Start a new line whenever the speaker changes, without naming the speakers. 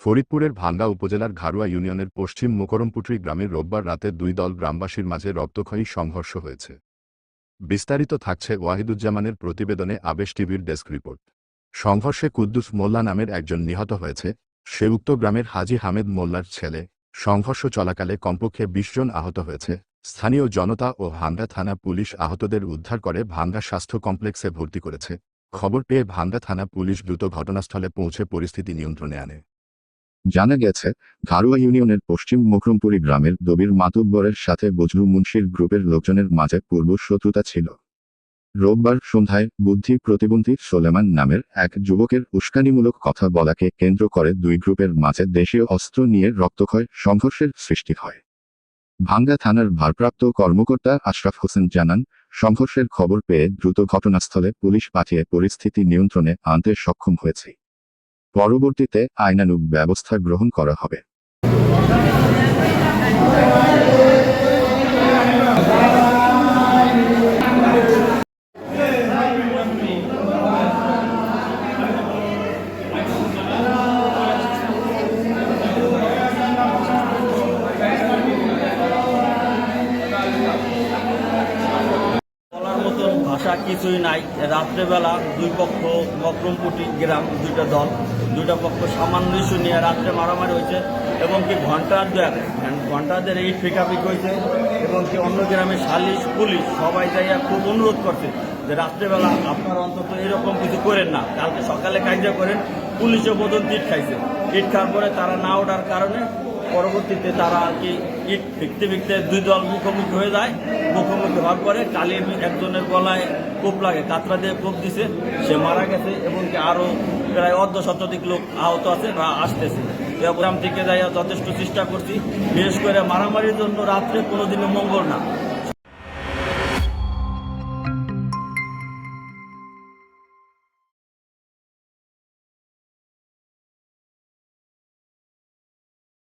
ফরিদপুরের ভাঙ্গা উপজেলার ঘারুয়া ইউনিয়নের পশ্চিম মোকরমপুটরি গ্রামের রোববার রাতে দুই দল গ্রামবাসীর মাঝে রক্তক্ষয়ী সংঘর্ষ হয়েছে। বিস্তারিত থাকছে ওয়াহিদুজ্জামানের প্রতিবেদনে আবেশ টিভির ডেস্ক রিপোর্ট। সংঘর্ষে কুদ্দুস মোল্লা নামের একজন নিহত হয়েছে। সে উক্ত গ্রামের হাজি হামেদ মোল্লার ছেলে। সংঘর্ষ চলাকালে কমপক্ষে বিশ জন আহত হয়েছে। স্থানীয় জনতা ও ভাঙ্গা থানা পুলিশ আহতদের উদ্ধার করে ভাঙ্গা স্বাস্থ্য কমপ্লেক্সে ভর্তি করেছে। খবর পেয়ে ভাঙ্গা থানা পুলিশ দ্রুত ঘটনাস্থলে পৌঁছে পরিস্থিতি নিয়ন্ত্রণে আনে।
জানা গেছে, ঘারুয়া ইউনিয়নের পশ্চিম মকরমপুরি গ্রামের দবির মাতুব্বরের সাথে বজরু মুন্সির গ্রুপের লোকজনের মাঝে পূর্ব শত্রুতা ছিল। রোববার সন্ধ্যায় বুদ্ধি প্রতিবন্ধী সোলেমান নামের এক যুবকের উস্কানিমূলক কথা বলাকে কেন্দ্র করে দুই গ্রুপের মাঝে দেশীয় অস্ত্র নিয়ে রক্তক্ষয় সংঘর্ষের সৃষ্টি হয়। ভাঙ্গা থানার ভারপ্রাপ্ত কর্মকর্তা আশরাফ হোসেন জানান, সংঘর্ষের খবর পেয়ে দ্রুত ঘটনাস্থলে পুলিশ পাঠিয়ে পরিস্থিতি নিয়ন্ত্রণে আনতে সক্ষম হয়েছে। পরবর্তীতে আইনানুগ ব্যবস্থা গ্রহণ করা হবে।
ভাষা কিছুই নাই। রাত্রেবেলা দুই পক্ষ মকরমপুটি গ্রাম দুইটা দল, দুইটা পক্ষ সামান্য নিয়ে রাত্রে মারামারি হয়েছে এবং কি ঘণ্টার দেড় ঘন্টাদের এই ফিকাফিক হয়েছে এবং কি অন্য গ্রামে সালিশ, পুলিশ সবাই যাইয়া খুব অনুরোধ করছে যে রাত্রেবেলা আপনারা অন্তত এরকম কিছু করেন না। কালকে সকালে কাজা করেন, পুলিশও বোধন ইট খাইছে। ইট খাওয়ার পরে তারা না ওঠার কারণে পরবর্তীতে তারা আর কি ইট ফিকতে ফিকতে দুই দল মুখোমুখি হয়ে যায়, মুখোমুখি হওয়ার পরে কালি একজনের গলায় কোপ লাগে, কাতরা দিয়ে কোপ দিছে, সে মারা গেছে এবং আরও প্রায় অর্ধ শতাধিক লোক আহত আছে বা আসতেছে। গ্রাম থেকে যাইয়া যথেষ্ট চেষ্টা করছি, বিশেষ করে মারামারির জন্য রাত্রে কোনোদিনও মঙ্গল না।